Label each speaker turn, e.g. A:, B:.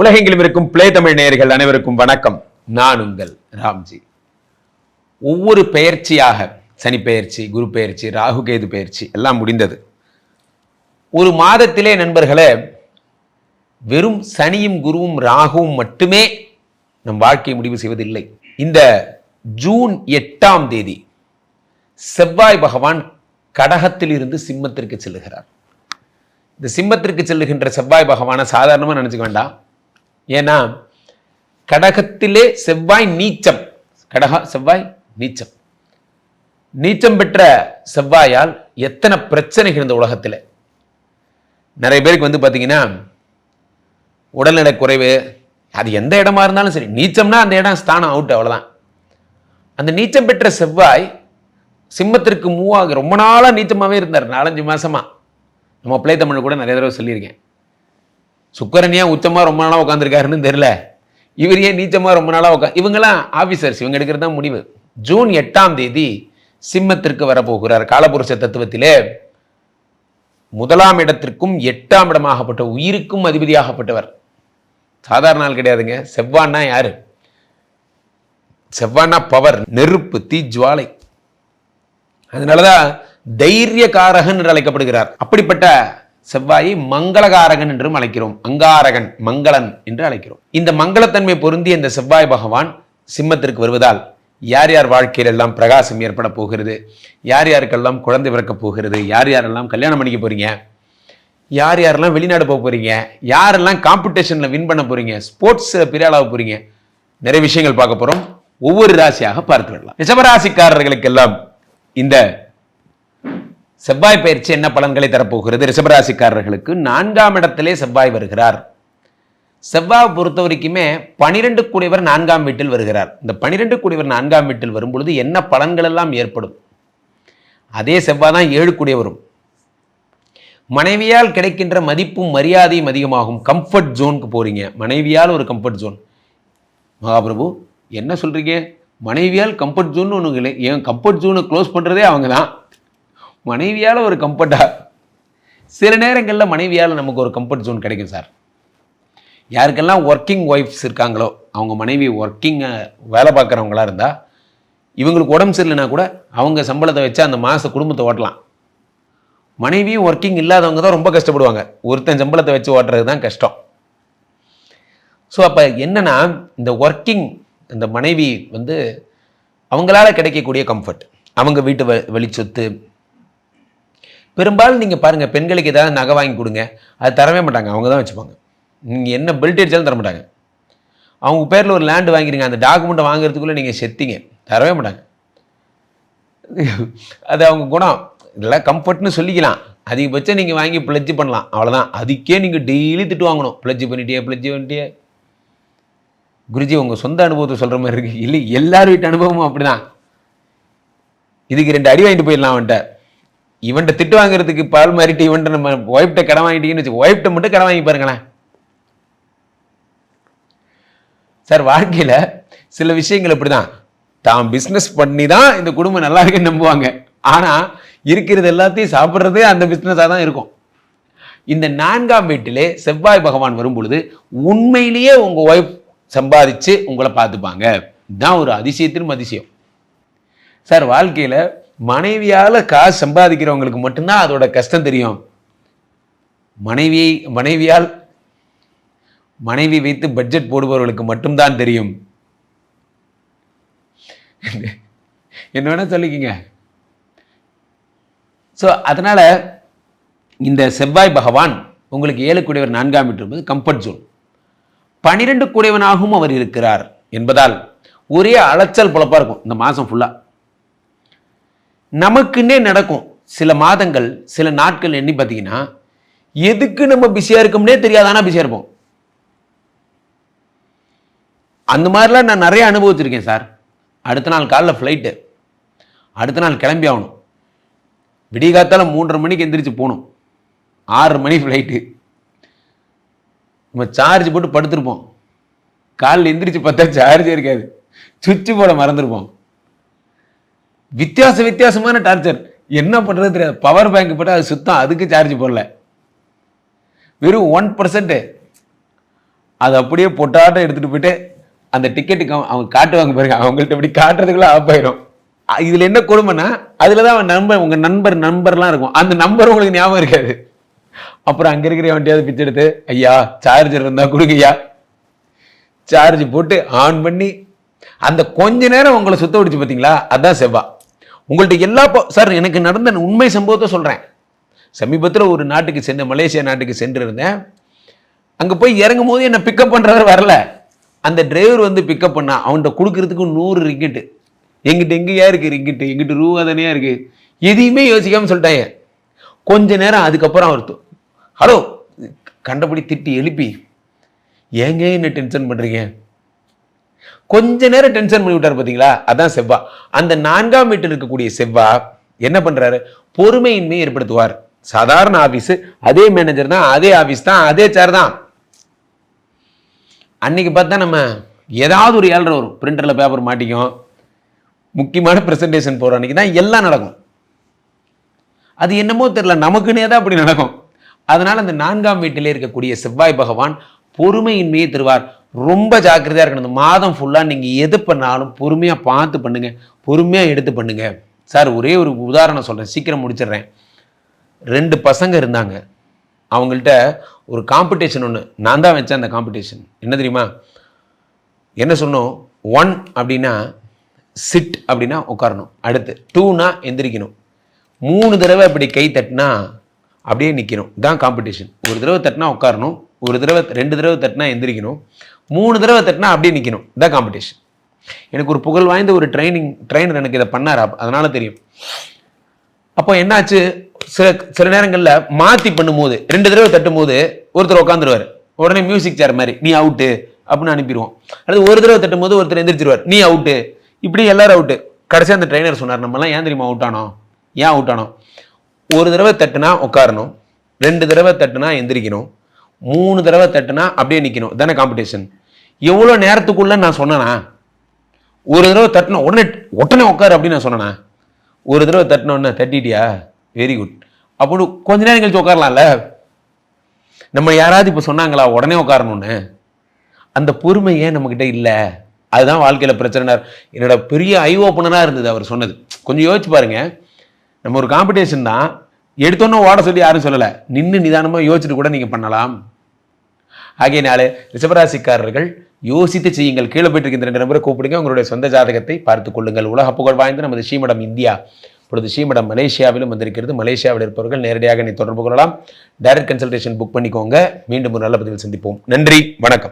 A: உலகெங்கிலும் இருக்கும் பிளே தமிழ் நேயர்கள் அனைவருக்கும் வணக்கம். நான் உங்கள் ராம்ஜி. ஒவ்வொரு பெயர்ச்சியாக சனி பெயர்ச்சி குரு பெயர்ச்சி ராகு கேது பெயர்ச்சி எல்லாம் முடிந்தது. ஒரு மாதத்திலே நண்பர்களே வெறும் சனியும் குருவும் ராகுவும் மட்டுமே நம் வாழ்க்கையை முடிவு செய்வதில்லை. இந்த ஜூன் எட்டாம் தேதி செவ்வாய் பகவான் கடகத்தில் இருந்து சிம்மத்திற்கு செல்லுகிறார். இந்த சிம்மத்திற்கு செல்லுகின்ற செவ்வாய் பகவானை சாதாரணமாக நினச்சிக்க வேண்டாம். ஏன்னா கடகத்திலே செவ்வாய் நீச்சம். கடக செவ்வாய் நீச்சம். நீச்சம் பெற்ற செவ்வாயால் எத்தனை பிரச்சனைகள் இந்த உலகத்தில்? நிறைய பேருக்கு வந்து பார்த்தீங்கன்னா உடல்நல குறைவு அது எந்த இடமா இருந்தாலும் சரி நீச்சம்னா அந்த இடம் ஸ்தானம் அவுட் அவ்வளோதான் அந்த நீச்சம் பெற்ற செவ்வாய் சிம்மத்திற்கு மூவாக ரொம்ப நாளாக நீச்சமாகவே இருந்தார். நாலஞ்சு மாசமா. நம்ம பிள்ளை தமிழ் கூட நிறைய தடவை சொல்லியிருக்கேன். சுக்கரன் ஏன் உச்சமாக ரொம்ப நாளாக உட்காந்துருக்காருன்னு தெரில இவர் ஏன் நீச்சமாக ரொம்ப நாளாக உட்கா இவங்கெல்லாம் ஆஃபீஸர்ஸ் இவங்க எடுக்கிறது தான் முடிவு. ஜூன் எட்டாம் தேதி சிம்மத்திற்கு வரப்போகிறார். காலபுருஷ தத்துவத்திலே முதலாம் இடத்திற்கும் எட்டாம் இடமாகப்பட்ட உயிருக்கும் அதிபதியாகப்பட்டவர். சாதாரண ஆள் கிடையாதுங்க. செவ்வான்னா யாரு? செவ்வானா பவர் நெருப்பு தீ ஜுவாலை. அதனாலதான் தைரியகாரகன் என்று அழைக்கப்படுகிறார். அப்படிப்பட்ட செவ்வாயை மங்களகாரகன் என்றும் அழைக்கிறோம். அங்காரகன் மங்களன் என்று அழைக்கிறோம். இந்த மங்களத்தன்மை பொருந்திய இந்த செவ்வாய் பகவான் சிம்மத்திற்கு வருவதால் யார் யார் வாழ்க்கையில் எல்லாம் பிரகாசம் ஏற்பட போகிறது? யார் யாருக்கெல்லாம் குழந்தை பிறக்க போகிறது? யார் யாரெல்லாம் கல்யாணம் பண்ணிக்க போறீங்க? யார் யாரெல்லாம் வெளிநாடு போக போறீங்க? யாரெல்லாம் காம்படிஷன்ல வின் பண்ண போறீங்க? ஸ்போர்ட்ஸ் பெரிய ஆளாக போறீங்க? நிறைய விஷயங்கள் பார்க்க போறோம். ஒவ்வொரு ராசியாக பார்த்து விடலாம் ரிஷபராசிக்காரர்களுக்கெல்லாம் இந்த செவ்வாய் பயிற்சி என்ன பலன்களை தரப்போகிறது? ரிஷபராசிக்காரர்களுக்கு நான்காம் இடத்திலே செவ்வாய் வருகிறார். செவ்வாய் பொறுத்த வரைக்குமே பனிரெண்டு கூடியவர் நான்காம் வீட்டில் வருகிறார். இந்த பனிரெண்டு கூடியவர் நான்காம் வீட்டில் வரும்பொழுது என்ன பலன்கள் எல்லாம் ஏற்படும்? அதே செவ்வாய் தான் ஏழு கூடியவரும் மனைவியால் கிடைக்கின்ற மதிப்பும் மரியாதையும் அதிகமாகும். கம்ஃபர்ட் ஜோனுக்கு போறீங்க. மனைவியால் ஒரு கம்ஃபர்ட் ஜோன் மகாபிரபு என்ன சொல்றீங்க? மனைவியால் கம்ஃபர்ட் ஜோன் ஒன்று இல்லை என் கம்ஃபர்ட் ஜோனை க்ளோஸ் பண்ணுறதே அவங்க தான். மனைவியால் ஒரு கம்ஃபர்ட்டாக சில நேரங்களில் மனைவியால் நமக்கு ஒரு கம்ஃபர்ட் ஜோன் கிடைக்கும் சார். யாருக்கெல்லாம் ஒர்க்கிங் ஒய்ஃப்ஸ் இருக்காங்களோ அவங்க மனைவி ஒர்க்கிங்கை வேலை பார்க்குறவங்களா இருந்தால் இவங்களுக்கு உடம்பு சரியில்லைனா கூட அவங்க சம்பளத்தை வச்சு அந்த மாத குடும்பத்தை ஓட்டலாம். மனைவியும் ஒர்க்கிங் இல்லாதவங்க தான் ரொம்ப கஷ்டப்படுவாங்க. ஒருத்தன் சம்பளத்தை வச்சு ஓட்டுறது தான் கஷ்டம். ஸோ அப்போ என்னென்னா இந்த ஒர்க்கிங் இந்த மனைவி வந்து அவங்களால கிடைக்கக்கூடிய கம்ஃபர்ட் அவங்க வீட்டு வ வெளி சொத்து பெரும்பாலும் நீங்கள் பாருங்கள் பெண்களுக்கு ஏதாவது நகை வாங்கி கொடுங்க அது தரவே மாட்டாங்க அவங்க தான் வச்சுப்பாங்க. நீங்கள் என்ன பெல்ட் அடித்தாலும் தர மாட்டாங்க. அவங்க பேரில் ஒரு லேண்டு வாங்கிடுங்க அந்த டாக்குமெண்ட்டை வாங்குறதுக்குள்ளே நீங்கள் செத்திங்க தரவே மாட்டாங்க. அது அவங்க குணம். இதெல்லாம் கம்ஃபர்ட்னு சொல்லிக்கலாம். அதிகபட்சம் நீங்கள் வாங்கி பிளட்ஜ் பண்ணலாம் அவ்வளோதான் அதுக்கே நீங்கள் டெய்லி திட்டு வாங்கணும். பிளட்ஜ் பண்ணிட்டியே பிளஜ் பண்ணிட்டியே? குருஜி உங்கள் சொந்த அனுபவத்தை சொல்கிற மாதிரி இருக்கு. இல்லை எல்லார் வீட்டு அனுபவமும் அப்படிதான். இதுக்கு ரெண்டு அடி வாங்கிட்டு போயிடலாம் அவன்கிட்ட. இவன்கிட்ட திட்டு வாங்குறதுக்கு பால் மாறிட்டு இவன்ட்ட நம்ம ஒய்ஃப்ட்ட கடன் வாங்கிட்டீங்கன்னு வச்சு ஒய்ஃப்ட்ட மட்டும் கடன் வாங்கி பாருங்களேன். சார் வாழ்க்கையில் சில விஷயங்கள் இப்படிதான். தான் பிஸ்னஸ் பண்ணி தான் இந்த குடும்பம் நல்லா இருக்குன்னு நம்புவாங்க. ஆனால் இருக்கிறது எல்லாத்தையும் சாப்பிட்றதே அந்த பிஸ்னஸாக தான் இருக்கும். இந்த நான்காம் வீட்டிலே செவ்வாய் பகவான் வரும் பொழுது உண்மையிலேயே உங்கள் ஒய்ஃப் சம்பாதிச்சு உங்களை பார்த்துப்பாங்க. இதுதான் ஒரு அதிசயத்திலும் அதிசயம். சார் வாழ்க்கையில் மனைவியால் காசு சம்பாதிக்கிறவங்களுக்கு மட்டும்தான் அதோட கஷ்டம் தெரியும். மனைவியை மனைவியால் மனைவி வைத்து பட்ஜெட் போடுபவர்களுக்கு மட்டும்தான் தெரியும். என்ன வேணால் சொல்லிக்கிங்க. ஸோ அதனால் இந்த செவ்வாய் பகவான் உங்களுக்கு ஏழு கூடியவர் நான்காம் வீட்டு என்பது கம்ஃபர்ட் ஜோன் பனிரெண்டு கூடியவனாகவும் அவர் இருக்கிறார் என்பதால் ஒரே அலைச்சல் பொழப்பாக இருக்கும். இந்த மாதம் ஃபுல்லாக நமக்குன்னே நடக்கும். சில மாதங்கள் சில நாட்கள் எண்ணி பார்த்தீங்கன்னா எதுக்கு நம்ம பிஸியாக இருக்கோம்னே தெரியாது ஆனால் பிஸியாக இருப்போம். அந்த மாதிரிலாம் நான் நிறைய அனுபவிச்சிருக்கேன் சார். அடுத்த நாள் காலைல ஃப்ளைட்டு அடுத்த நாள் கிளம்பி ஆகணும். விடிகாத்தால் மூன்றரை மணிக்கு எந்திரிச்சு போகணும். ஆறு மணி ஃப்ளைட்டு நம்ம சார்ஜ் போட்டு படுத்திருப்போம். காலைல எந்திரிச்சு பார்த்தா சார்ஜே இருக்காது. சுவிட்சு போட மறந்துருப்போம். வித்தியாச வித்தியாசமான டார்ச்சர் என்ன பண்ணுறது தெரியாது. பவர் பேங்க் போட்டால் அது சுத்தம். அதுக்கு சார்ஜ் போடல. வெறும் ஒன் பர்சன்ட்டு அதை அப்படியே பொட்டாட்டம் எடுத்துகிட்டு போயிட்டு அந்த டிக்கெட்டுக்கு அவங்க காட்டுவாங்க பாருங்க அவங்கள்ட்ட இப்படி காட்டுறதுக்குள்ள ஆஃப் ஆயிரும். இதில் என்ன கொடுமைன்னா அதில் தான் அவன் நண்பர் உங்கள் நண்பர் நண்பர்லாம் இருக்கும். அந்த நம்பர் உங்களுக்கு ஞாபகம் இருக்காது. அப்புறம் அங்கே இருக்கிற வண்டியாவது பிச்சை எடுத்து ஐயா சார்ஜர் இருந்தால் கொடுங்கய்யா. சார்ஜ் போட்டு ஆன் பண்ணி அந்த கொஞ்ச நேரம் உங்களை சுத்த பிடிச்சி பார்த்தீங்களா அதான் செவ்வா. உங்கள்ட்ட எல்லா ப- சார் எனக்கு நடந்த உண்மை சம்பவத்தை சொல்கிறேன் சமீபத்தில் ஒரு நாட்டுக்கு சென்று மலேசியா நாட்டுக்கு சென்று இருந்தேன் அங்கே போய் இறங்கும் போது என்னை பிக்கப் பண்ணுறவர் வரல. அந்த டிரைவர் வந்து பிக்கப் பண்ணா அவன்கிட்ட கொடுக்கறதுக்கு நூறு ரிக்கெட்டு எங்கிட்ட எங்கேயா இருக்குது ரிக்கெட்டு எங்கிட்ட ரூபா தானே இருக்குது எதையுமே யோசிக்காமல் சொல்லிட்டாங்க. கொஞ்ச நேரம் அதுக்கப்புறம் அவர் ஹலோ கண்டபடி திட்டி எழுப்பி ஏங்க என்ன டென்ஷன் பண்ணுறீங்க கொஞ்ச நேரம் டென்ஷன் பண்ணி விட்டார் பாத்தீங்களா? அதான் செவ்வா. அந்த நான்காம் வீட்டில் இருக்கக்கூடிய செவ்வா என்ன பண்றாரு? பொறுமையின்மை ஏற்படுத்துவார். சாதாரண ஆபீஸ் அதே மேனேஜர் தான் அதே ஆபீஸ் தான் அதே சேர் தான். அன்னைக்கு பார்த்தா நம்ம ஏதாவது ஒரு ஏழரை வரும். பிரிண்டரில் பேப்பர் மாட்டிக்கும். முக்கியமான ப்ரெசன்டேஷன் போகிற அன்னைக்கு தான் எல்லாம் நடக்கும். அது என்னமோ தெரியல. நமக்குன்னே தான் அப்படி நடக்கும். அதனால அந்த நான்காம் வீட்டிலே இருக்கக்கூடிய செவ்வாய் பகவான் பொறுமையின்மையை தருவார். ரொம்ப ஜாக்கிரதையாக இருக்கணும். இந்த மாதம் ஃபுல்லாக நீங்கள் எது பண்ணாலும் பொறுமையாக பார்த்து பண்ணுங்கள் பொறுமையாக எடுத்து பண்ணுங்கள் சார் ஒரே ஒரு உதாரணம் சொல்கிறேன் சீக்கிரம் முடிச்சிடுறேன். ரெண்டு பசங்க இருந்தாங்க. அவங்கள்ட்ட ஒரு காம்படிஷன் ஒன்று நான் தான் வச்சேன் அந்த காம்படிஷன் என்ன தெரியுமா? என்ன சொன்னோம்? ஒன் அப்படின்னா சிட் அப்படின்னா உட்காரணும். அடுத்து டூனா எந்திரிக்கணும். மூணு தடவை இப்படி கை தட்டினா அப்படியே நிற்கணும் இதான் காம்படிஷன் ஒரு தடவை தட்டினா உட்காரணும். ஒரு தடவை ரெண்டு தடவை தட்டினா எந்திரிக்கணும். மூணு தடவை தட்டினா அப்படியே நிற்கணும் இதான் காம்படிஷன் எனக்கு ஒரு புகழ் வாய்ந்த ஒரு ட்ரைனிங் ட்ரைனர் எனக்கு இதை பண்ணார். அதனால தெரியும். அப்போ என்னாச்சு? சில சில நேரங்களில் மாற்றி பண்ணும்போது ரெண்டு தடவை தட்டும் போது ஒருத்தர் உட்காந்துருவார் உடனே மியூசிக் சேர் மாதிரி நீ அவுட்டு அப்படின்னு அனுப்பிடுவோம். அல்லது ஒரு தடவை தட்டும் போது ஒருத்தர் எந்திரிச்சிருவார். நீ அவுட்டு இப்படி எல்லாரும் அவுட்டு கடைசியாக அந்த ட்ரைனர் சொன்னார் நம்மலாம் ஏன் தெரியுமா அவுட் ஆனோம்? ஏன் அவுட் ஆனோம்? ஒரு தடவை தட்டுனா உட்காரணும். ரெண்டு தடவை தட்டுனா எந்திரிக்கணும். மூணு தடவை தட்டுனா அப்படியே நிற்கணும் தானே காம்படிஷன் எவ்வளோ நேரத்துக்குள்ளே நான் சொன்னேனா? ஒரு தடவை தட்டின உடனே உடனே உட்காரு அப்படின்னு நான் சொன்னேனா? ஒரு தடவை தட்டின தட்டிட்டியா? வெரி குட் அப்படி கொஞ்ச நேரம் கழிச்சு உட்காரலாம்ல? நம்ம யாராவது இப்போ சொன்னாங்களா உடனே உட்காரணும்னு? அந்த பொறுமை ஏன் நம்மக்கிட்ட இல்லை? அதுதான் வாழ்க்கையில் பிரச்சனைனார் என்னோட பெரிய ஐ ஓப்பனராக இருந்தது அவர் சொன்னது. கொஞ்சம் யோசிச்சு பாருங்கள் நம்ம ஒரு காம்படிஷன் தான் எடுத்தோன்னே ஓட சொல்லி யாரும் சொல்லலை. நின்று நிதானமாக யோசிச்சுட்டு கூட நீங்கள் பண்ணலாம். ஆகையினால ரிஷபராசிக்காரர்கள் யோசித்து செய்யுங்கள். கீழே போயிட்டு இருக்கின்ற ரெண்டு நம்பரை கூப்பிடுங்க. உங்களுடைய சொந்த ஜாதகத்தை பார்த்துக் கொள்ளுங்கள். உலக புகழ் வாய்ந்த நமது ஸ்ரீமடம் இந்தியா. இப்பொழுது ஸ்ரீமடம் மலேசியாவிலும் வந்திருக்கிறது. மலேசியாவில் இருப்பவர்கள் நேரடியாக நீ தொடர்பு கொள்ளலாம். டைரக்ட் கன்சல்டேஷன் புக் பண்ணிக்கோங்க. மீண்டும் ஒரு நல்ல பதிவில் சந்திப்போம். நன்றி. வணக்கம்.